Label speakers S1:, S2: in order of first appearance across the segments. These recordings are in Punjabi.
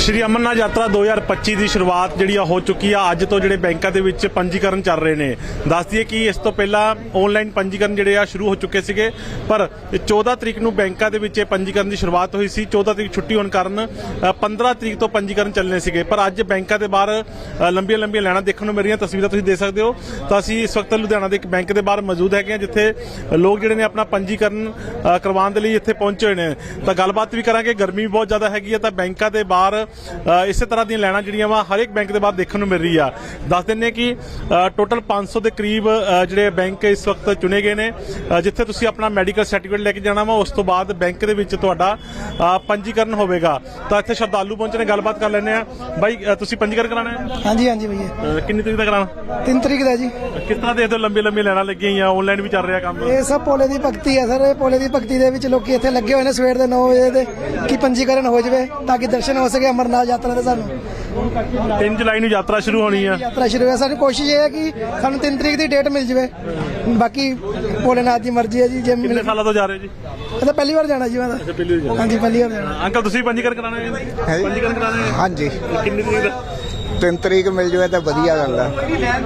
S1: ਸ਼੍ਰੀ ਅਮਰਨਾਥ ਯਾਤਰਾ 2025 ਦੀ ਸ਼ੁਰੂਆਤ ਜਿਹੜੀ ਆ ਹੋ ਚੁੱਕੀ ਆ। ਅੱਜ ਤੋਂ ਜਿਹੜੇ ਬੈਂਕਾਂ ਦੇ ਵਿੱਚ ਪੰਜੀਕਰਨ ਚੱਲ ਰਹੇ ਨੇ। ਦੱਸ ਦਈਏ ਕਿ ਇਸ ਤੋਂ ਪਹਿਲਾਂ ਆਨਲਾਈਨ ਪੰਜੀਕਰਨ ਜਿਹੜੇ ਆ ਸ਼ੁਰੂ ਹੋ ਚੁੱਕੇ ਸੀਗੇ। ਪਰ ਇਹ 14 ਤਰੀਕ ਨੂੰ ਬੈਂਕਾਂ ਦੇ ਵਿੱਚ ਇਹ ਪੰਜੀਕਰਨ ਦੀ ਸ਼ੁਰੂਆਤ ਹੋਈ ਸੀ। 14 ਤਰੀਕ ਛੁੱਟੀ ਹੋਣ ਕਾਰਨ ਅ, 15 ਤਰੀਕ ਤੋਂ ਪੰਜੀਕਰਨ ਚੱਲਣੇ ਸੀਗੇ। ਪਰ ਅੱਜ ਬੈਂਕਾਂ ਦੇ ਬਾਹਰ ਲੰਬੀਆਂ ਲੰਬੀਆਂ ਲਾਈਨਾਂ ਦੇਖਣ ਨੂੰ ਮਿਲ ਰਹੀਆਂ ਤਸਵੀਰਾਂ ਤੁਸੀਂ ਦੇਖ ਸਕਦੇ ਹੋ। ਤਾਂ ਅਸੀਂ ਇਸ ਵਕਤ ਲੁਧਿਆਣਾ ਦੇ ਇੱਕ ਬੈਂਕ ਦੇ ਬਾਹਰ ਮੌਜੂਦ ਹੈਗੇ ਹਾਂ ਜਿੱਥੇ ਲੋਕ ਜਿਹੜੇ ਨੇ ਆਪਣਾ ਪੰਜੀਕਰਨ ਕਰਵਾਉਣ ਦੇ ਲਈ ਇੱਥੇ ਪਹੁੰਚੇ ਹੋਏ ਨੇ। ਤਾਂ ਗੱਲਬਾਤ ਵੀ ਕਰਾਂਗੇ। ਗਰਮੀ ਬਹੁਤ ਜ਼ਿਆਦਾ ਹੈਗੀ ਆ। ਤਾਂ ਬੈਂਕਾਂ ਦੇ ਬਾਹਰ ਇਸੇ ਤਰ੍ਹਾਂ ਦੀਆਂ ਲਾਈਨਾਂ ਜਿਹੜੀਆਂ ਵਾ ਹਰ ਇੱਕ ਬੈਂਕ ਦੇ ਬਾਹਰ ਦੇਖਣ ਨੂੰ ਮਿਲ ਰਹੀ ਆ। ਦੱਸ ਦਿੰਨੇ ਕਿ ਟੋਟਲ 500 ਦੇ ਕਰੀਬ ਜਿਹੜੇ ਬੈਂਕ ਇਸ ਵਕਤ ਚੁਣੇ ਗਏ ਨੇ। ਜਿੱਥੇ ਤੁਸੀਂ ਆਪਣਾ ਮੈਡੀਕਲ ਸਰਟੀਫਿਕੇਟ ਲੈ ਕੇ ਜਾਣਾ ਵਾ ਉਸ ਤੋਂ ਬਾਅਦ ਬੈਂਕ ਦੇ ਵਿੱਚ ਤੁਹਾਡਾ ਪੰਜੀਕਰਨ ਹੋਵੇਗਾ। ਤਾਂ ਇੱਥੇ ਸ਼ਰਧਾਲੂ ਪਹੁੰਚੇ ਨੇ ਗੱਲਬਾਤ ਕਰ ਲੈਂਦੇ ਆ ਬਾਈ ਤੁਸੀਂ ਪੰਜੀਕਰਨ ਕਰਾਣਾ ਹੈ?
S2: ਹਾਂਜੀ ਹਾਂਜੀ ਭਈਆ।
S1: ਕਿੰਨੀ ਤਰੀਕ ਦਾ ਕਰਾਣਾ
S2: 3 ਤਰੀਕ ਦਾ ਜੀ।
S1: ਕਿਸ ਤਰ੍ਹਾਂ ਦੇਖਦੇ ਹੋ ਲੰਬੀ ਲੰਬੀ ਲਾਈਨਾਂ ਲੱਗੀਆਂ ਹੋਈਆਂ? ਆਨਲਾਈਨ ਵੀ ਚੱਲ ਰਿਹਾ ਕੰਮ?
S2: ਇਹ ਸਭ ਭੋਲੇ ਦੀ ਭਗਤੀ ਹੈ ਸਰ। ਇਹ ਭੋਲੇ ਦੀ ਭਗਤੀ ਦੇ ਵਿੱਚ ਲੋਕੀ ਇੱਥੇ ਲੱਗੇ ਹੋਏ ਨੇ ਸਵੇਰ ਦੇ 9 ਵਜੇ ਦੇ ਕਿ ਪੰਜੀਕਰਨ ਹੋ ਜਾਵੇ ਤਾਂ ਕਿ ਦਰਸ਼ਨ ਹੋ ਸਕੇ ਅਮਰਨਾਥ ਯਾਤਰਾ ਦੇ ਸਾਨੂੰ।
S1: 3 ਜੁਲਾਈ ਨੂੰ ਯਾਤਰਾ ਸ਼ੁਰੂ ਹੋਣੀ ਆ।
S2: ਯਾਤਰਾ ਸ਼ੁਰੂ ਹੈ ਸਾਡੀ ਕੋਸ਼ਿਸ਼ ਇਹ ਹੈ ਕਿ ਸਾਨੂੰ 3 ਤਰੀਕ ਦੀ ਡੇਟ ਮਿਲ ਜਾਵੇ। ਬਾਕੀ ਭੋਲੇਨਾਥ ਦੀ ਮਰਜ਼ੀ ਹੈ ਜੀ ਜੇ
S1: ਕਿੰਨੇ
S2: ਮਿਲੇ
S1: ਸਾਲਾਂ ਤੋਂ ਜਾ ਰਹੇ ਹੋ ਜੀ?
S2: ਇਹ ਤਾਂ ਪਹਿਲੀ ਵਾਰ ਜਾਣਾ ਜੀ ਮੈਂ ਤਾਂ।
S1: ਪਹਿਲੀ ਵਾਰ
S2: ਹਾਂਜੀ ਪਹਿਲੀ ਵਾਰ ਜਾਣਾ।
S1: ਅੰਕਲ ਤੁਸੀਂ ਪੰਜੀਕਰਨ ਕਰਾਣਾ ਹੈ ਪੰਜੀਕਰਨ ਕਰਾਣਾ ਹੈ
S3: ਹਾਂਜੀ।
S1: ਕਿੰਨੀ ਤਰੀਕ ਦਾ
S3: ਤਿੰਨ ਤਰੀਕ ਮਿਲ ਜਾਵੇ ਤਾਂ ਵਧੀਆ ਗੱਲ ਹੈ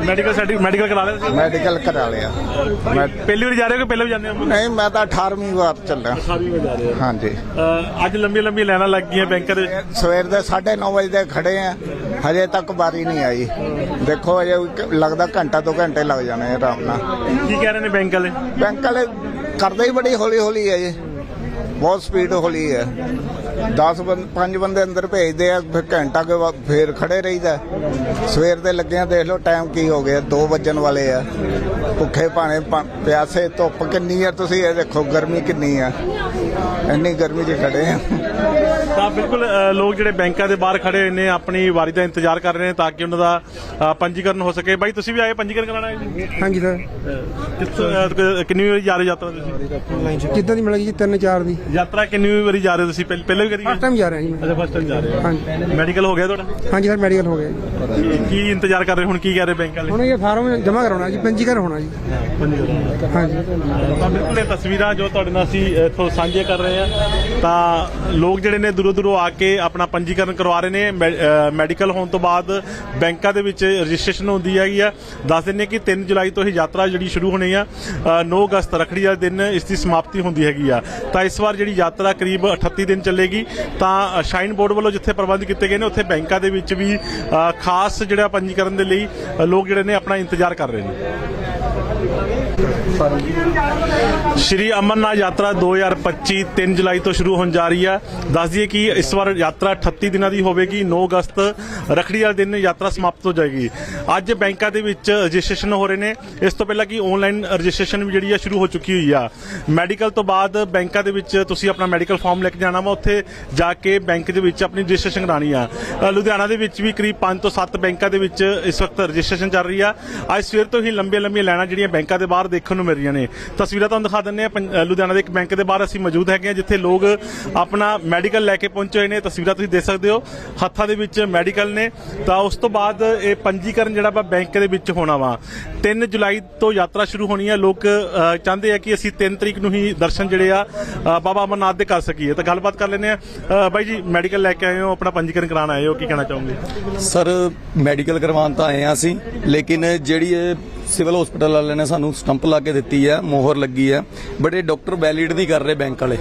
S1: ਮੈਡੀਕਲ ਸਰਟੀਫਿਕੇਟ ਮੈਡੀਕਲ ਕਰਾ ਲਿਆ ਤੁਸੀਂ?
S3: ਮੈਡੀਕਲ ਕਰਾ ਲਿਆ। ਮੈਂ
S1: ਪਹਿਲੀ ਵਾਰ ਜਾ ਰਹੇ ਹੋ ਕਿ ਪਹਿਲਾਂ ਵੀ ਜਾਂਦੇ ਹੋ?
S3: ਨਹੀਂ ਮੈਂ ਤਾਂ 18ਵੀਂ ਵਾਰ ਚੱਲਿਆ।
S1: ਸਾਰੀ ਵਾਰ ਜਾ ਰਹੇ ਹੋ।
S3: ਹਾਂਜੀ।
S1: ਅਹ ਅੱਜ ਲੰਬੀਆਂ ਲੰਬੀਆਂ ਲਾਈਨਾਂ ਲੱਗ ਗਈਆਂ ਬੈਂਕਾਂ ਦੇ ਵਿੱਚ
S3: ਸਵੇਰ ਦੇ 9:30 ਵਜੇ ਦੇ ਖੜੇ ਆ। ਹਜੇ ਤੱਕ ਬਾਰੀ ਨਹੀਂ ਆਈ। ਦੇਖੋ ਹਜੇ ਲੱਗਦਾ ਘੰਟਾ ਦੋ ਘੰਟੇ ਲੱਗ ਜਾਣੇ ਆ ਆਰਾਮ ਨਾਲ।
S1: ਕੀ ਕਹਿ ਰਹੇ ਨੇ ਬੈਂਕ ਵਾਲੇ?
S3: ਬੈਂਕ ਵਾਲੇ ਕਰਦੇ ਹੀ ਬੜੀ ਹੌਲੀ ਹੌਲੀ ਹੈ ਜੀ। ਬਹੁਤ ਸਪੀਡ ਹੌਲੀ ਹੈ। 10 ਬੰਦ 5 ਬੰਦੇ ਅੰਦਰ ਭੇਜਦੇ ਆ, ਫਿਰ ਘੰਟਾ ਕੇ ਬਾਅਦ ਫੇਰ ਖੜੇ ਰਹੀਦਾ ਸਵੇਰ ਦੇ ਲੱਗਿਆ ਦੇਖ ਲਓ ਟਾਈਮ ਕੀ ਹੋ ਗਿਆ 2 ਵੱਜਣ ਵਾਲੇ ਆ। ਭੁੱਖੇ ਭਾਣੇ ਪਿਆਸੇ ਧੁੱਪ ਕਿੰਨੀ ਆ ਤੁਸੀਂ, ਇਹ ਦੇਖੋ ਗਰਮੀ ਕਿੰਨੀ ਆ। ਇੰਨੀ ਗਰਮੀ 'ਚ ਖੜੇ ਆ।
S1: ਤਾਂ ਬਿਲਕੁਲ ਲੋਕ ਜਿਹੜੇ ਬੈਂਕਾਂ ਦੇ ਬਾਹਰ ਖੜੇ ਹੋਏ ਨੇ ਆਪਣੀ ਵਾਰੀ ਦਾ ਇੰਤਜ਼ਾਰ ਕਰ ਰਹੇ ਨੇ ਤਾਂ ਕਿ ਉਹਨਾਂ ਦਾ ਪੰਜੀਕਰਨ ਹੋ ਸਕੇ। ਬਾਈ ਤੁਸੀਂ ਵੀ ਆਏ ਪੰਜੀਕਰਨ ਕਰਾਣਾ ਹੈ ਜੀ?
S4: ਹਾਂਜੀ ਸਰ।
S1: ਕਿੱਥੋਂ ਕਿੰਨੀ ਵਾਰੀ ਜਾ ਰਹੇ ਹੋ ਯਾਤਰਾ ਤੁਸੀਂ?
S4: ਜਿੱਦਾਂ ਦੀ ਮਿਲੇਗੀ ਜੀ? ਤਿੰਨ ਚਾਰ ਦੀ।
S1: ਯਾਤਰਾ ਕਿੰਨੀ ਵਾਰੀ ਜਾ ਰਹੇ ਹੋ ਤੁਸੀਂ? ਪਹਿ- ਪਹਿਲਾਂ ਵੀ ਕਰੀ
S4: ਫਸਟ ਟਾਈਮ ਜਾ ਰਿਹਾ ਜੀ ਮੈਂ।
S1: ਅੱਛਾ ਫਸਟ ਟਾਈਮ ਜਾ ਰਹੇ ਹੋ।
S4: ਹਾਂਜੀ।
S1: ਮੈਡੀਕਲ ਹੋ ਗਿਆ ਤੁਹਾਡਾ?
S4: ਹਾਂਜੀ ਸਰ ਮੈਡੀਕਲ ਹੋ ਗਿਆ ਜੀ।
S1: ਕੀ ਇੰਤਜ਼ਾਰ ਕਰ ਰਹੇ ਹੋ? ਹੁਣ ਕੀ ਕਹਿ ਰਹੇ ਬੈਂਕ ਵਾਲੇ?
S4: ਹੁਣ ਇਹ ਫਾਰਮ ਜਮ੍ਹਾਂ ਕਰਾਉਣਾ ਜੀ ਪੰਜੀਕਰਨ ਹੋਣਾ ਜੀ। ਹਾਂਜੀ।
S1: ਤਾਂ ਬਿਲਕੁਲ ਇਹ ਤਸਵੀਰਾਂ ਜੋ ਤੁਹਾਡੇ ਨਾਲ ਅਸੀਂ ਇੱਥੋਂ ਸਾਂਝੇ ਕਰ ਰਹੇ ਹਾਂ ਤਾਂ ਲੋਕ ਲੋਕ ਜਿਹੜੇ ਨੇ ਦੂਰੋਂ ਦੂਰੋਂ ਆ ਕੇ ਆਪਣਾ ਪੰਜੀਕਰਨ ਕਰਵਾ ਰਹੇ ਨੇ। ਮੈ- ਮੈਡੀਕਲ ਹੋਣ ਤੋਂ ਬਾਅਦ ਬੈਂਕਾਂ ਦੇ ਵਿੱਚ ਰਜਿਸਟ੍ਰੇਸ਼ਨ ਹੁੰਦੀ ਹੈਗੀ ਆ। ਦੱਸ ਦਿੰਨੇ ਕਿ 3 ਜੁਲਾਈ ਤੋਂ ਇਹ ਯਾਤਰਾ ਜਿਹੜੀ ਸ਼ੁਰੂ ਹੋਣੀ ਆ ਅਹ 9 ਅਗਸਤ ਰੱਖੜੀ ਵਾਲੇ ਦਿਨ ਇਸ ਦੀ ਸਮਾਪਤੀ ਹੁੰਦੀ ਹੈਗੀ ਆ। ਤਾਂ ਇਸ ਵਾਰ ਜਿਹੜੀ ਯਾਤਰਾ ਕਰੀਬ 38 ਦਿਨ ਚੱਲੇਗੀ। ਤਾਂ ਸ਼ਾਈਨ ਬੋਰਡ ਵੱਲੋਂ ਜਿੱਥੇ ਪ੍ਰਬੰਧ ਕੀਤੇ ਗਏ ਨੇ, ਉੱਥੇ ਬੈਂਕਾਂ ਦੇ ਵਿੱਚ ਵੀ ਖਾਸ ਜਿਹੜਾ ਪੰਜੀਕਰਨ ਦੇ ਲਈ ਲੋਕ ਜਿਹੜੇ ਨੇ ਆਪਣਾ ਇੰਤਜ਼ਾਰ ਕਰ ਰਹੇ ਨੇ। ਸ਼੍ਰੀ ਅਮਰਨਾਥ ਯਾਤਰਾ 2025 3 ਜੁਲਾਈ ਤੋਂ ਸ਼ੁਰੂ ਹੋਣ ਜਾ ਰਹੀ ਹੈ। ਦੱਸ ਦਈਏ ਕਿ ਇਸ ਵਾਰ ਯਾਤਰਾ 38 ਦਿਨਾਂ ਦੀ ਹੋਵੇਗੀ 9 ਅਗਸਤ ਰੱਖੜੀ ਵਾਲੇ ਦਿਨ ਯਾਤਰਾ ਸਮਾਪਤ ਹੋ ਜਾਏਗੀ। ਅੱਜ ਬੈਂਕਾਂ ਦੇ ਵਿੱਚ ਰਜਿਸਟ੍ਰੇਸ਼ਨ ਹੋ ਰਹੇ ਨੇ। ਇਸ ਤੋਂ ਪਹਿਲਾਂ ਕਿ ਆਨਲਾਈਨ ਰਜਿਸਟ੍ਰੇਸ਼ਨ ਵੀ ਜਿਹੜੀ ਆ ਸ਼ੁਰੂ ਹੋ ਚੁੱਕੀ ਹੋਈ ਆ। ਮੈਡੀਕਲ ਤੋਂ ਬਾਅਦ ਬੈਂਕਾਂ ਦੇ ਵਿੱਚ ਤੁਸੀਂ ਆਪਣਾ ਮੈਡੀਕਲ ਫਾਰਮ ਲੈ ਕੇ ਜਾਣਾ ਵਾ। ਉੱਥੇ ਜਾ ਕੇ ਬੈਂਕ ਦੇ ਵਿੱਚ ਆਪਣੀ ਰਜਿਸਟ੍ਰੇਸ਼ਨ ਕਰਾਣੀ ਆ। ਲੁਧਿਆਣਾ ਦੇ ਵਿੱਚ ਵੀ ਕਰੀਬ 5 ਤੋਂ 7 ਬੈਂਕਾਂ ਦੇ ਵਿੱਚ ਇਸ ਵਕਤ ਰਜਿਸਟ੍ਰੇਸ਼ਨ ਚੱਲ ਰਹੀ ਆ। ਅੱਜ ਸਵੇਰ ਤੋਂ ਹੀ ਲੰਬੀਆਂ ਲੰਬੀਆਂ ਲਾਈਨਾਂ ਜਿਹੜੀਆਂ ਬੈਂਕਾਂ ਦੇ ਬਾਹਰ ਦੇਖਣ ਨੂੰ ਮਿਲ ਰਹੀਆਂ ਨੇ। ਤਸਵੀਰਾਂ ਤੁਹਾਨੂੰ ਦਿਖਾ ਦਿੰਦੇ ਆ ਲੁਧਿਆਣਾ ਦੇ ਇੱਕ ਬੈਂਕ ਦੇ ਬਾਹਰ ਅਸੀਂ ਮੌਜੂਦ ਹੈਗੇ ਆ ਜਿੱਥੇ ਲੋਕ ਆਪਣਾ ਮੈਡੀਕਲ ਲੈ ਕੇ ਪਹੁੰਚੇ ਹੋਏ ਨੇ। ਤਸਵੀਰਾਂ ਤੁਸੀਂ ਦੇਖ ਸਕਦੇ ਹੋ। ਹੱਥਾਂ ਦੇ ਵਿੱਚ ਮੈਡੀਕਲ ਨੇ। ਤਾਂ ਉਸ ਤੋਂ ਬਾਅਦ ਇਹ ਪੰਜੀਕਰਨ ਜਿਹੜਾ ਵਾ ਬੈਂਕ ਦੇ ਵਿੱਚ ਹੋਣਾ ਵਾ। 3 ਜੁਲਾਈ ਤੋਂ ਯਾਤਰਾ ਸ਼ੁਰੂ ਹੋਣੀ ਹੈ ਲੋਕ ਚਾਹੁੰਦੇ ਆ ਕਿ ਅਸੀਂ 3 ਤਰੀਕ ਨੂੰ ਹੀ ਦਰਸ਼ਨ ਜਿਹੜੇ ਆ ਬਾਬਾ ਅਮਰਨਾਥ ਦੇ ਕਰ ਸਕੀਏ। ਤਾਂ ਗੱਲਬਾਤ ਕਰ ਲੈਂਦੇ ਆ ਬਾਈ ਜੀ, ਮੈਡੀਕਲ ਲੈ ਕੇ ਆਏ ਹੋ, ਆਪਣਾ ਪੰਜੀਕਰਨ ਕਰਾਉਣ ਆਏ ਹੋ। ਕੀ ਕਹਿਣਾ ਚਾਹੋਗੇ?
S5: ਸਰ, ਮੈਡੀਕਲ ਕਰਵਾਉਣ ਤਾਂ ਆਏ ਆ ਅਸੀਂ। ਲੇਕਿਨ ਜਿਹੜੀ ਇਹ ਸਿਵਲ ਹਸਪੀਟਲ ਵਾਲਿਆਂ ਨੇ ਸਾਨੂੰ ਸਟੰਪ ਲਾ ਕੇ ਦਿੱਤੀ ਹੈ, ਮੋਹਰ ਲੱਗੀ ਹੈ ਬਟ ਇਹ ਡਾਕਟਰ ਵੈਲਿਡ ਨਹੀਂ ਕਰ ਰਹੇ ਬੈਂਕ ਵਾਲੇ।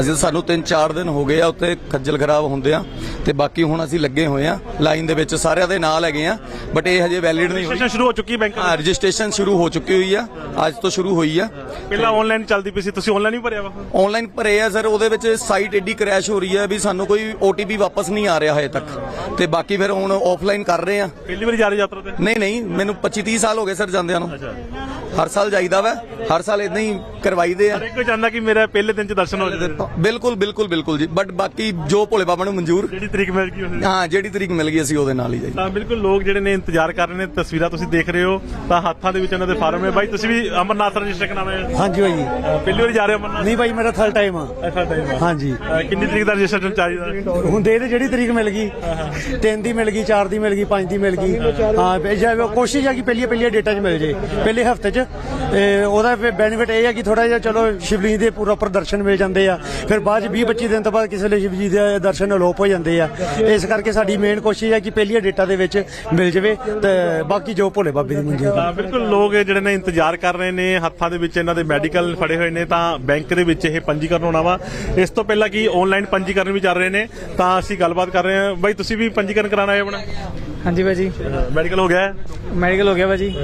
S5: ਅਸੀਂ ਸਾਨੂੰ 3-4 ਦਿਨ ਹੋ ਗਏ ਆ ਉੱਥੇ ਖੱਜਲ ਖਰਾਬ ਹੁੰਦੇ ਆ ਤੇ ਬਾਕੀ ਹੁਣ ਅਸੀਂ ਲੱਗੇ ਹੋਏ ਆ ਲਾਈਨ ਦੇ ਵਿੱਚ ਸਾਰਿਆਂ ਦੇ ਨਾਲ ਹੈਗੇ ਆ ਬਟ ਇਹ ਹਜੇ ਵੈਲਿਡ ਨਹੀਂ ਹੋਈ।
S1: ਰਜਿਸਟ੍ਰੇਸ਼ਨ ਸ਼ੁਰੂ ਹੋ ਚੁੱਕੀ ਬੈਂਕ
S5: ਹਾਂ ਰਜਿਸਟ੍ਰੇਸ਼ਨ ਸ਼ੁਰੂ ਹੋ ਚੁੱਕੀ ਹੋਈ ਆ ਅੱਜ ਤੋਂ ਸ਼ੁਰੂ ਹੋਈ ਆ।
S1: ਪਹਿਲਾਂ ਆਨਲਾਈਨ ਚੱਲਦੀ ਪਈ ਸੀ ਤੁਸੀਂ ਆਨਲਾਈਨ ਹੀ ਭਰਿਆ ਵਾ?
S5: ਆਨਲਾਈਨ ਭਰੇ ਆ ਸਰ ਉਹਦੇ ਵਿੱਚ ਸਾਈਟ ਏਡੀ ਕ੍ਰੈਸ਼ ਹੋ ਰਹੀ ਹੈ ਵੀ ਸਾਨੂੰ ਕੋਈ OTP ਵਾਪਸ ਨਹੀਂ ਆ ਰਿਹਾ ਹਜੇ ਤੱਕ। ਤੇ ਬਾਕੀ ਫਿਰ ਹੁਣ ਆਫਲਾਈਨ ਕਰ ਰਹੇ ਆ।
S1: ਪਹਿਲੀ ਵਾਰੀ ਜਾ ਰਹੇ ਯਾਤਰਾ ਤੇ?
S5: ਨਹੀਂ ਨਹੀਂ ਮੈਨੂੰ 25 30 ਸਾਲ ਹੋ ਗਏ ਸਰ ਜਾਂਦਿਆਂ ਨੂੰ। ਹਰ ਸਾਲ ਜਾਈਦਾ ਵਾ ਹਰ ਸਾਲ ਇਦਾਂ ਹੀ ਕਰਵਾਈਦੇ ਆ।
S1: ਹਰ ਇੱਕ ਚਾਹੁੰਦਾ ਕਿ ਮੇਰਾ ਪਹਿਲੇ ਦਿਨ ਚ ਦਰਸ਼ਨ ਹੋ ਜਾਵੇ
S5: ਬਿਲਕੁਲ ਬਿਲਕੁਲ ਬਿਲਕੁਲ ਜੀ। ਬਟ ਬਾਕੀ ਜੋ ਭੋਲੇ ਬਾਬਾ ਨੂੰ ਮਨਜ਼ੂਰ
S1: ਜਿਹੜੀ ਤਰੀਕ ਮਿਲ ਗਈ ਉਹਨੇ
S5: ਹਾਂ ਜਿਹੜੀ ਤਰੀਕ ਮਿਲ ਗਈ ਅਸੀਂ ਉਹਦੇ ਨਾਲ ਹੀ ਜਾਈ
S1: ਤਾਂ ਬਿਲਕੁਲ ਲੋਕ ਜਿਹੜੇ ਨੇ ਇੰਤਜ਼ਾਰ ਕਰ ਰਹੇ ਨੇ ਤਸਵੀਰਾਂ ਤੁਸੀਂ ਦੇਖ ਰਹੇ ਹੋ ਤਾਂ ਹੱਥਾਂ ਦੇ ਵਿੱਚ ਇਹਨਾਂ ਦੇ ਫਾਰਮ ਹੈ ਬਾਈ ਤੁਸੀਂ ਵੀ ਅਮਰਨਾਥ ਰਜਿਸਟਰ ਕਰਾਉਣਾ ਹੈ।
S6: ਹਾਂਜੀ ਭਾਈ
S1: ਪਹਿਲੀ ਵਾਰੀ ਜਾ ਰਹੇ ਹੋ ਅਮਰਨਾਥ?
S6: ਨਹੀਂ ਭਾਈ ਮੇਰਾ ਥਰਡ ਟਾਈਮ ਆ।
S1: ਐਸਾ ਟਾਈਮ
S6: ਹਾਂਜੀ।
S1: ਕਿੰਨੀ ਤਰੀਕ ਦਾ ਰਜਿਸਟ੍ਰੇਸ਼ਨ ਚਾਹੀਦਾ?
S6: ਹੁਣ ਦੇ ਦੇ ਜਿਹੜੀ ਤਰੀਕ ਮਿਲ ਗਈ ਤਿੰਨ ਦੀ ਮਿਲ ਗਈ ਚਾਰ ਦੀ ਮਿਲ ਗਈ ਪੰਜ ਦੀ ਮਿਲ ਗਈ। ਹਾਂ ਜੇ ਕੋਸ਼ਿਸ਼ ਆ ਕਿ ਪਹਿਲੀਆਂ ਪਹਿਲੀਆਂ ਡੇਟਾ 'ਚ ਮਿਲ ਜੇ। ਪਹਿਲੇ ਹਫ਼ਤੇ 'ਚ ਇਹ ਉਹਦਾ ਬੈਨੀਫਿਟ ਇਹ ਹੈ ਕਿ ਥੋੜਾ ਜਿਹਾ ਚਲੋ ਸ਼ਿਵਲਿੰਗ ਦੇ ਪ੍ਰੋਪਰ ਦਰਸ਼ਨ ਮਿਲ ਜਾਂਦੇ ਆ। ਫਿਰ ਬਾਅਦ ਚ 20 25 ਦਿਨ ਤੋਂ ਬਾਅਦ ਕਿਸੇ ਵੇਲੇ ਸ਼ਿਵ ਜੀ ਦੇ ਦਰਸ਼ਨ ਅਲੋਪ ਹੋ ਜਾਂਦੇ ਆ। ਇਸ ਕਰਕੇ ਸਾਡੀ ਮੇਨ ਕੋਸ਼ਿਸ਼ ਹੈ ਕਿ ਪਹਿਲੀਆਂ ਡੇਟਾਂ ਦੇ ਵਿੱਚ ਮਿਲ ਜਾਵੇ ਤੇ ਬਾਕੀ ਜੋ ਭੋਲੇ ਬਾਬੇ ਦੀ ਮੰਜੀ
S1: ਤਾਂ ਬਿਲਕੁਲ ਲੋਕ ਜਿਹੜੇ ਨੇ ਇੰਤਜ਼ਾਰ ਕਰ ਰਹੇ ਨੇ, ਹੱਥਾਂ ਦੇ ਵਿੱਚ ਇਹਨਾਂ ਦੇ ਮੈਡੀਕਲ ਫੜੇ ਹੋਏ ਨੇ, ਤਾਂ ਬੈਂਕ ਦੇ ਵਿੱਚ ਇਹ ਪੰਜੀਕਰਨ ਹੋਣਾ ਵਾ। ਇਸ ਤੋਂ ਪਹਿਲਾਂ ਕਿ ਆਨਲਾਈਨ ਪੰਜੀਕਰਨ ਵੀ ਚੱਲ ਰਹੇ ਨੇ, ਤਾਂ ਅਸੀਂ ਗੱਲਬਾਤ ਕਰ ਰਹੇ ਹਾਂ। ਬਾਈ, ਤੁਸੀਂ ਵੀ ਪੰਜੀਕਰਨ ਕਰਾਣਾ ਹੈ ਆਪਣਾ?
S7: ਹਾਂਜੀ ਭਾਜੀ।
S1: ਮੈਡੀਕਲ ਹੋ ਗਿਆ? ਹੈ
S7: ਮੈਡੀਕਲ ਹੋ ਗਿਆ ਭਾਜੀ।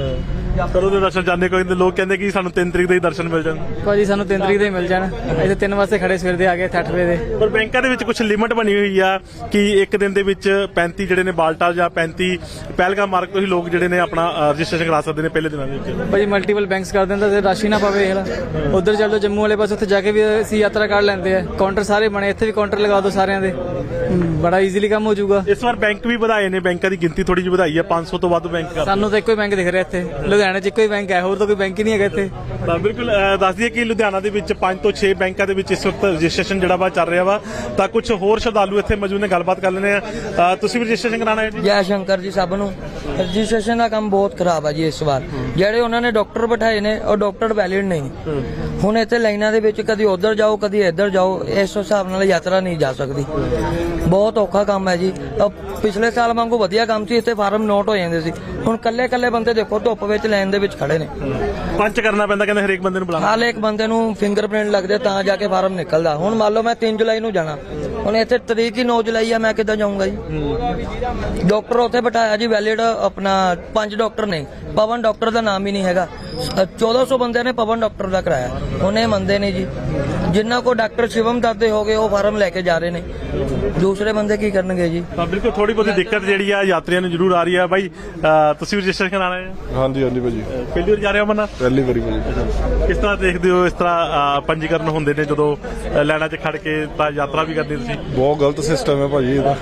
S1: ਕਦੋਂ ਦੇ ਦਰਸ਼ਨ ਜਾਂਦੇ? ਕੋਈ ਲੋਕ ਕਹਿੰਦੇ ਕਿ ਸਾਨੂੰ 3 ਤਰੀਕ ਦੇ ਹੀ ਦਰਸ਼ਨ ਮਿਲ ਜਾਣ।
S7: ਭਾਜੀ ਸਾਨੂੰ 3 ਤਰੀਕ ਦੇ ਮਿਲ ਜਾਣ। ਇੱਥੇ 3 ਵਜੇ ਖੜੇ ਸਵੇਰ ਦੇ ਆ ਗਏ 8 ਵਜੇ ਦੇ।
S1: ਪਰ ਬੈਂਕਾਂ ਦੇ ਵਿੱਚ ਕੁਝ ਲਿਮਟ ਬਣੀ ਹੋਈ ਆ ਕਿ ਇੱਕ ਦਿਨ ਦੇ ਵਿੱਚ 35 ਜਿਹੜੇ ਨੇ ਬਾਲਟਾਲ ਜਾਂ 35 ਪਹਿਲਗਾ ਮਾਰਕ ਤੋਂ ਹੀ ਲੋਕ ਜਿਹੜੇ ਨੇ ਆਪਣਾ ਰਜਿਸਟ੍ਰੇਸ਼ਨ ਕਰਾ ਸਕਦੇ ਨੇ ਪਹਿਲੇ ਦਿਨਾਂ ਦੇ ਵਿੱਚ।
S7: ਭਾਜੀ ਮਲਟੀਪਲ ਬੈਂਕਸ ਕਰ ਦਿੰਦਾ ਤੇ ਰਾਸ਼ੀ ਨਾ ਪਵੇ ਇਹ ਉਧਰ ਚੱਲ ਜਾਓ ਜੰਮੂ ਵਾਲੇ ਪਾਸੇ ਉੱਥੇ ਜਾ ਕੇ ਵੀ ਅਸੀਂ ਯਾਤਰਾ ਕਰ ਲੈਂਦੇ ਆ। ਕਾਊਂਟਰ ਸਾਰੇ ਬਣੇ ਇੱਥੇ ਵੀ ਕਾਊਂਟਰ ਲਗਾ ਦਿਓ ਸਾਰਿਆਂ ਦੇ। ਬੜਾ ਈਜ਼ੀਲੀ ਕੰਮ ਹੋ ਜਾਊਗਾ।
S1: ਇਸ ਵਾਰ ਬੈਂਕ ਵੀ ਵਧਾਏ ਨੇ ਬੈਂਕਾਂ ਦੀ ਗਿਣਤੀ ਥੋੜੀ ਜਿਹੀ ਵਧਾਈ ਹੈ 500 ਤੋਂ ਵੱਧ ਬੈਂਕ ਕਰ
S7: ਸਾਨੂੰ ਤਾਂ ਇੱਕੋ ਹੀ ਬੈਂਕ ਦਿਖ ਰਿਹਾ ਇੱਥੇ। ਲੁਧਿਆਣੇ 'ਚ ਇੱਕੋ ਹੀ ਬੈਂਕ ਹੈ ਹੋਰ ਤਾਂ ਕੋਈ ਬੈਂਕ ਹੀ ਨਹੀਂ ਹੈਗਾ ਇੱਥੇ।
S1: ਤਾਂ ਬਿਲਕੁਲ ਅਹ, ਦੱਸ ਦਈਏ ਕਿ ਲੁਧਿਆਣਾ ਦੇ ਵਿੱਚ 5 ਤੋਂ 6 ਬੈਂਕਾਂ ਦੇ ਵਿੱਚ ਇਸ ਵਕਤ ਰਜਿਸਟ੍ਰੇਸ਼ਨ ਜਿਹੜਾ ਵਾ ਚੱਲ ਰਿਹਾ ਵਾ। ਤਾਂ ਕੁਝ ਹੋਰ ਸ਼ਰਧਾਲੂ ਇੱਥੇ ਮੌਜੂਦ ਨੇ ਗੱਲਬਾਤ ਕਰ ਲੈਣੇ ਆ। ਅਹ, ਤੁਸੀਂ ਵੀ ਰਜਿਸਟ੍ਰੇਸ਼ਨ ਕਰਾਣਾ ਹੈ ਜੀ?
S8: ਜੈ ਸ਼ੰਕਰ ਜੀ ਸਭ ਨੂੰ। ਰਜਿਸਟ੍ਰੇਸ਼ਨ ਦਾ ਕੰਮ ਬਹੁਤ ਖਰਾਬ ਆ ਜੀ ਇਸ ਵਾਰ। ਜਿਹੜੇ ਉਹਨਾਂ ਨੇ ਡਾਕਟਰ ਬਿਠਾਏ ਨੇ ਉਹ ਡਾਕਟਰ ਵੈਲਿਡ ਨਹੀਂ। ਹੁਣ ਇੱਥੇ ਲਾਈਨਾਂ ਦੇ ਵਿੱਚ ਕਦੀ ਉਧਰ ਜਾਓ ਕਦੀ ਇੱਧਰ ਜਾਓ ਇਸ ਹਿਸਾਬ ਨਾਲ ਯਾਤਰਾ ਨਹੀਂ ਜਾ ਸਕਦੀ। ਬਹੁਤ ਔਖਾ ਕੰਮ ਹੈ ਜੀ। ਅਹ ਪਿਛਲੇ ਸਾਲ ਵਾਂਗੂ ਵਧੀਆ ਕੰਮ ਸੀ ਇੱਥੇ ਫਾਰਮ ਨੋਟ ਹੋ ਜਾਂਦੇ ਸੀ। ਹੁਣ ਕੱਲੇ ਕੱਲੇ ਬੰਦੇ ਦੇਖੋ ਧੁੱਪ ਵਿੱਚ ਲਾਈਨ ਦੇ ਵਿੱਚ ਖੜੇ ਨੇ।
S1: ਪੰਚ ਕਰਨਾ ਪੈਂਦਾ ਕਹਿੰਦੇ ਹਰੇਕ ਬੰਦੇ ਨੂੰ ਬੁਲਾਣਾ
S8: ਹਾਲ ਇੱਕ ਬੰਦੇ ਨੂੰ ਫਿੰਗਰਪ੍ਰਿੰਟ ਲੱਗਦੇ ਤਾਂ ਜਾ ਕੇ ਫਾਰਮ ਨਿਕਲਦਾ। ਹੁਣ ਮੰਨ ਲਓ ਮੈਂ 3 ਜੁਲਾਈ ਨੂੰ ਜਾਣਾ। ਹੁਣ ਇੱਥੇ ਤਰੀਕ ਹੀ 9 ਜੁਲਾਈ ਆ ਮੈਂ ਕਿੱਦਾਂ ਜਾਊਂਗਾ ਜੀ? ਡਾਕਟਰ ਉੱਥੇ ਬਿਠਾਇਆ ਜੀ ਵੈਲਿਡ ਆਪਣਾ ਪੰਜ ਡਾਕਟਰ ਨੇ। ਪਵਨ ਡਾਕਟਰ ਦਾ ਨਾਮ ਹੀ ਨਹੀਂ ਹੈਗਾ। ਅ, 1400 ਬੰਦਿਆਂ ਨੇ ਪਵਨ ਡਾਕਟਰ ਦਾ ਕਰਾਇਆ। ਉਹਨੇ ਮੰਨਦੇ ਨਹੀਂ ਜੀ। ਜਿਨ੍ਹਾਂ ਕੋ ਡਾਕਟਰ ਸ਼ਿਵਮ ਦਾਦੇ ਹੋ ਗਏ ਉਹ ਫਾਰਮ ਲੈ ਕੇ ਜਾ ਰਹੇ ਨੇ। ਦੂਸਰੇ ਬੰਦੇ ਕੀ ਕਰਨਗੇ ਜੀ?
S1: ਤਾਂ ਬਿਲਕੁਲ ਥੋੜੀ ਬਹੁਤੀ ਦਿੱਕਤ ਜਿਹੜੀ ਆ ਯਾਤਰੀਆਂ ਨੂੰ ਜ਼ਰੂਰ ਆ ਰਹੀ ਆ। ਬਾਈ ਤੁਸੀਂ ਵੀ ਰਜਿਸਟ੍ਰੇਸ਼ਨ ਕਰਾਣਾ ਹੈ?
S9: ਹਾਂਜੀ ਹਾਂਜੀ ਭਾਜੀ।
S1: ਪਹਿਲੀ ਵਾਰ ਜਾ ਰਹੇ ਹੋ ਮਨਾ
S9: ਪਹਿਲੀ ਵਾਰੀ ਭਾਜੀ।
S1: ਕਿਸ ਤਰ੍ਹਾਂ ਦੇਖਦੇ ਹੋ ਇਸ ਤਰ੍ਹਾਂ ਪੰਜੀਕਰਨ ਹੁੰਦੇ ਨੇ ਜਦੋਂ ਲਾਈਨਾਂ 'ਚ ਖੜ ਕੇ ਤਾਂ ਯਾਤਰਾ ਵੀ ਕਰਨੀ ਤੁਸੀਂ?
S9: ਬਹੁਤ ਗਲਤ ਸਿਸਟਮ ਹੈ ਭਾਜੀ ਇਹਦਾ।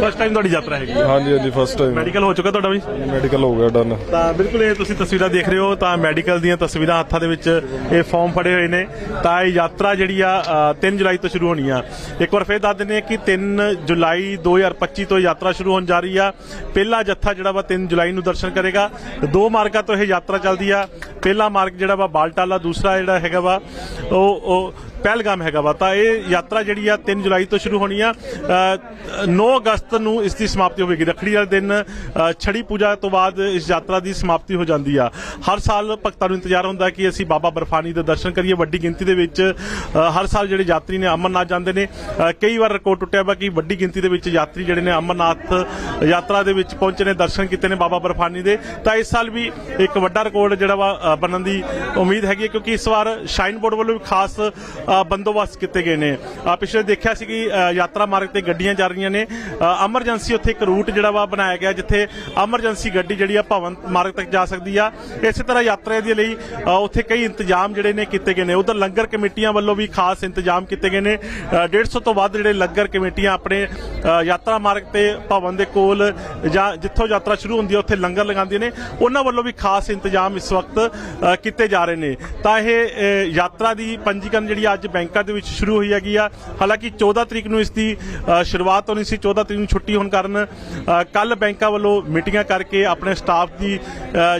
S1: ਫਸਟ ਟਾਈਮ ਤੁਹਾਡੀ ਯਾਤਰਾ ਹੈਗੀ
S9: ਹਾਂਜੀ ਹਾਂਜੀ ਫਸਟ ਟਾਈਮ
S1: ਮੈਡੀਕਲ ਹੋ ਚੁੱਕਾ ਤੁਹਾਡਾ ਵੀ?
S9: ਮੈਡੀਕਲ ਹੋ ਗਿਆ ਡਨ
S1: ਤਾਂ ਬਿਲਕੁਲ ਇਹ ਤੁਸੀਂ ਤਸਵੀਰਾਂ ਦੇਖ ਰਹੇ ਹੋ ਤਾਂ ਮੈਡੀਕਲ ਦੀਆਂ ਤਸਵੀਰਾਂ ਹੱਥਾਂ ਦੇ ਵਿੱਚ ਇਹ ਫਾਰਮ ਫੜੇ ਹੋਏ ਨੇ। ਤਾਂ ਇਹ ਯਾਤਰਾ ਜਿਹੜੀ ਆ ਅ, 3 ਜੁਲਾਈ ਤੋਂ ਸ਼ੁਰੂ ਹੋਣੀ ਆ। ਇੱਕ ਵਾਰ ਫੇਰ ਦੱਸ ਦਿੰਦੇ ਆ ਕਿ 3 ਜੁਲਾਈ 2025 ਤੋਂ ਯਾਤਰਾ ਸ਼ੁਰੂ ਹੋਣ ਜਾ ਰਹੀ ਆ। ਪਹਿਲਾ ਜੱਥਾ ਜਿਹੜਾ ਵਾ 3 ਜੁਲਾਈ ਨੂੰ ਦਰਸ਼ਨ ਕਰੇਗਾ। ਦੋ ਮਾਰਗਾਂ ਤੋਂ ਇਹ ਯਾਤਰਾ ਚੱਲਦੀ ਆ। ਪਹਿਲਾ ਮਾਰਗ ਜਿਹੜਾ ਵਾ ਬਾਲਟਾਲਾ ਦੂਸਰਾ ਜਿਹੜਾ ਹੈਗਾ ਵਾ ਉਹ ਉਹ ਪਹਿਲਗਾਮ ਹੈਗਾ ਵਾ। ਤਾਂ ਇਹ ਯਾਤਰਾ ਜਿਹੜੀ ਆ 3 ਜੁਲਾਈ ਤੋਂ ਸ਼ੁਰੂ ਹੋਣੀ ਆ। ਅ, 9 ਅਗਸਤ ਨੂੰ ਇਸ ਦੀ ਸਮਾਪਤੀ ਹੋਵੇਗੀ। ਰੱਖੜੀ ਵਾਲੇ ਦਿਨ ਛੜੀ ਪੂਜਾ ਤੋਂ ਬਾਅਦ ਇਸ ਯਾਤਰਾ ਦੀ ਸਮਾਪਤੀ ਹੋ ਜਾਂਦੀ ਆ। ਹਰ ਸਾਲ ਭਗਤਾਂ ਨੂੰ ਇੰਤਜ਼ਾਰ ਹੁੰਦਾ ਕਿ ਅਸੀਂ ਬਾਬਾ ਬਰਫਾਨੀ ਦੇ ਦਰਸ਼ਨ ਕਰੀਏ। ਵੱਡੀ ਗਿਣਤੀ ਦੇ ਵਿੱਚ ਹਰ ਸਾਲ ਜਿਹੜੇ ਯਾਤਰੀ ਨੇ ਅਮਰਨਾਥ ਜਾਂਦੇ ਨੇ। ਕਈ ਵਾਰ ਰਿਕਾਰਡ ਟੁੱਟਿਆ ਵਾ ਕਿ ਵੱਡੀ ਗਿਣਤੀ ਦੇ ਵਿੱਚ ਯਾਤਰੀ ਜਿਹੜੇ ਨੇ ਅਮਰਨਾਥ ਯਾਤਰਾ ਦੇ ਵਿੱਚ ਪਹੁੰਚੇ ਨੇ, ਦਰਸ਼ਨ ਕੀਤੇ ਨੇ ਬਾਬਾ ਬਰਫਾਨੀ ਦੇ। ਤਾਂ ਇਸ ਸਾਲ ਵੀ ਇੱਕ ਵੱਡਾ ਰਿਕਾਰਡ ਜਿਹੜਾ ਵਾ ਬਣਨ ਦੀ ਉਮੀਦ ਹੈਗੀ ਹੈ ਕਿਉਂਕਿ ਇਸ ਵਾਰ ਸ਼ਾਈਨ ਬੋਰਡ ਵੱਲੋਂ ਵੀ ਖਾਸ ਬੰਦੋਬਸਤ ਕੀਤੇ ਗਏ ਨੇ। ਪਿਛਲੇ ਦੇਖਿਆ ਸੀ ਕਿ ਯਾਤਰਾ ਮਾਰਗ ਤੇ ਗੱਡੀਆਂ ਜਾ ਰਹੀਆਂ ਨੇ। ਐਮਰਜੈਂਸੀ ਉੱਥੇ ਇੱਕ ਰੂਟ ਜਿਹੜਾ ਵਾ ਬਣਾਇਆ ਗਿਆ ਜਿੱਥੇ ਐਮਰਜੈਂਸੀ ਗੱਡੀ ਜਿਹੜੀ ਆ ਭਵਨ ਮਾਰਗ ਤੱਕ ਜਾ ਸਕਦੀ ਆ। ਇਸੇ ਤਰ੍ਹਾਂ ਯਾਤਰਾ ਦੇ ਲਈ ਉੱਥੇ ਕਈ ਇੰਤਜ਼ਾਮ ਜਿਹੜੇ ਨੇ ਕੀਤੇ ਗਏ ਨੇ। ਉਧਰ ਲੰਗਰ ਕਮੇਟੀਆਂ ਵੱਲੋਂ ਵੀ ਖਾਸ ਇੰਤਜ਼ਾਮ ਕੀਤੇ ਗਏ ਨੇ। ਅ, 150 ਤੋਂ ਵੱਧ ਜਿਹੜੇ ਲੰਗਰ ਕਮੇਟੀਆਂ ਆਪਣੇ ਯਾਤਰਾ ਮਾਰਗ ਤੇ ਭਵਨ ਦੇ ਕੋਲ ਜਾਂ ਜਿੱਥੋਂ ਯਾਤਰਾ ਸ਼ੁਰੂ ਹੁੰਦੀ ਹੈ ਉੱਥੇ ਲੰਗਰ ਲਗਾਉਂਦੀਆਂ ਨੇ। ਉਹਨਾਂ ਵੱਲੋਂ ਵੀ ਖਾਸ ਇੰਤਜ਼ਾਮ ਇਸ ਵਕਤ ਕੀਤੇ ਜਾ ਰਹੇ ਨੇ। ਤਾਂ ਇਹ ਯਾਤਰਾ ਦੀ ਪੰਜੀਕਰਨ ਜਿਹੜੀ ਅੱਜ ਬੈਂਕਾਂ ਦੇ ਵਿੱਚ ਸ਼ੁਰੂ ਹੋਈ ਹੈਗੀ ਆ। ਹਾਲਾਂਕਿ 14 ਤਰੀਕ ਨੂੰ ਇਸ ਦੀ ਸ਼ੁਰੂਆਤ ਹੋਣੀ ਸੀ। 14 ਤਰੀਕ ਨੂੰ ਛੁੱਟੀ ਹੋਣ ਕਾਰਨ ਕੱਲ ਬੈਂਕਾਂ ਵੱਲੋਂ ਮੀਟਿੰਗਾਂ ਕਰਕੇ ਆਪਣੇ ਸਟਾਫ ਦੀ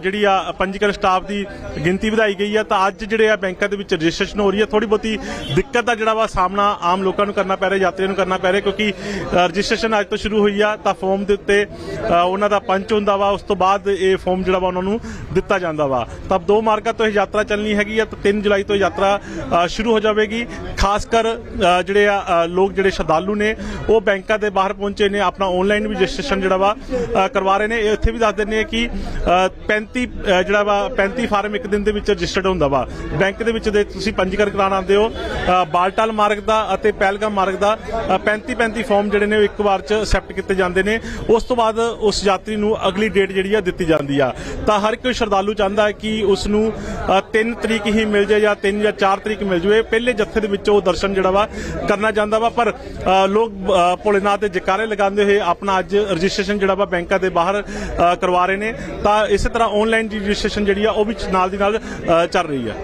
S1: ਜਿਹੜੀ ਆ ਪੰਜੀਕਰਨ ਸਟਾਫ ਦੀ ਗਿਣਤੀ ਵਧਾਈ ਗਈ ਆ ਤਾਂ ਅੱਜ ਜਿਹੜੇ ਆ ਬੈਂਕਾਂ ਦੇ ਵਿੱਚ ਰਜਿਸਟ੍ਰੇਸ਼ਨ ਹੋ ਰਹੀ ਹੈ ਥੋੜੀ ਬਹੁਤੀ ਦਿੱਕਤ ਦਾ ਜਿਹੜਾ ਵਾ ਸਾਹਮਣਾ ਆਮ ਲੋਕਾਂ ਨੂੰ ਕਰਨਾ ਪੈ ਰਿਹਾ ਯਾਤਰੀਆਂ ਨੂੰ ਕਰਨਾ ਪੈ ਰਿਹਾ ਕਿਉਂਕਿ ਅ, ਰਜਿਸਟ੍ਰੇਸ਼ਨ ਅੱਜ ਤੋਂ ਸ਼ੁਰੂ ਹੋਈ ਆ ਤਾਂ ਫਾਰਮ ਦੇ ਉੱਤੇ ਉਹਨਾਂ ਦਾ ਪੰਚ ਹੁੰਦਾ ਵਾ ਉਸ ਤੋਂ ਬਾਅਦ ਇਹ ਫਾਰਮ ਜਿਹੜਾ ਵਾ ਉਹਨਾਂ ਨੂੰ ਦਿੱਤਾ ਜਾਂਦਾ ਵਾ। ਤਾਂ ਦੋ ਮਾਰਗਾਂ ਤੋਂ ਇਹ ਯਾਤਰਾ ਚੱਲਣੀ ਹੈਗੀ ਆ ਤਾਂ 3 ਜੁਲਾਈ ਤੋਂ ਯਾਤਰਾ ਸ਼ੁਰੂ ਹੋ ਜਾਵੇਗੀ। ਖਾਸ ਕਰ ਜਿਹੜੇ ਆ ਲੋਕ ਜਿਹੜੇ ਸ਼ਰਧਾਲੂ ਨੇ ਉਹ ਬੈਂਕਾਂ ਦੇ ਬਾਹਰ ਪਹੁੰਚੇ ਨੇ ਆਪਣਾ ਆਨਲਾਈਨ ਵੀ ਰਜਿਸਟ੍ਰੇਸ਼ਨ ਜਿਹੜਾ ਵਾ ਕਰਵਾ ਰਹੇ ਨੇ। ਇੱਥੇ ਵੀ ਦੱਸ ਦਿੰਦੇ ਆ ਕਿ ਅ, 35 ਜਿਹੜਾ ਵਾ 35 ਫਾਰਮ ਇੱਕ ਦਿਨ ਦੇ ਵਿੱਚ ਰਜਿਸਟਰਡ ਹੁੰਦਾ ਵਾ। ਬੈਂਕ ਦੇ ਵਿੱਚ ਦੇ ਤੁਸੀਂ ਪੰਜੀਕਰਨ ਕਰਾਉਣ ਆਉਂਦੇ ਹੋ ਬਾਲਟਾਲ ਮਾਰਗ ਦਾ ਅਤੇ ਪਹਿਲਗਾਮ ਮਾਰਗ ਦਾ 35 35 ਫਾਰਮ ਜਿਹੜੇ ਨੇ ਉਹ ਇੱਕ ਵਾਰ ਚ ਅਸੈਪਟ ਕੀਤੇ ਜਾਂਦੇ ਨੇ। ਉਸ ਤੋਂ ਬਾਅਦ ਉਸ ਯਾਤਰੀ ਨੂੰ ਅਗਲੀ ਡੇਟ ਜਿਹੜੀ ਆ ਦਿੱਤੀ ਜਾਂਦੀ ਆ। ਤਾਂ ਹਰ ਕੋਈ ਸ਼ਰਧਾਲੂ ਚਾਹੁੰਦਾ ਹੈ ਕਿ ਉਸ ਨੂੰ 3 ਤਰੀਕ ਹੀ ਮਿਲ ਜਾਏ ਜਾਂ 3 ਜਾਂ 4 ਤਰੀਕ ਮਿਲ ਜਾਵੇ। ਪਹਿਲੇ ਜੱਥੇ ਦੇ ਵਿੱਚ ਉਹ ਦਰਸ਼ਨ ਜਿਹੜਾ ਵਾ ਕਰਨਾ ਚਾਹੁੰਦਾ ਵਾ ਪਰ ਲੋਕ ਅ, ਭੋਲੇਨਾਥ ਦੇ ਜਕਾਰੇ ਲਗਾ ਲਗਾਉਂਦੇ ਹੋਏ ਆਪਣਾ ਅੱਜ ਰਜਿਸਟ੍ਰੇਸ਼ਨ ਜਿਹੜਾ ਵਾ ਬੈਂਕਾਂ ਦੇ ਬਾਹਰ ਅ, ਕਰਵਾ ਰਹੇ ਨੇ। ਤਾਂ ਇਸੇ ਤਰ੍ਹਾਂ ਆਨਲਾਈਨ ਰਜਿਸਟ੍ਰੇਸ਼ਨ ਜਿਹੜੀ ਆ ਉਹ ਵੀ ਨਾਲ ਦੀ ਨਾਲ ਅ, ਚੱਲ ਰਹੀ ਆ।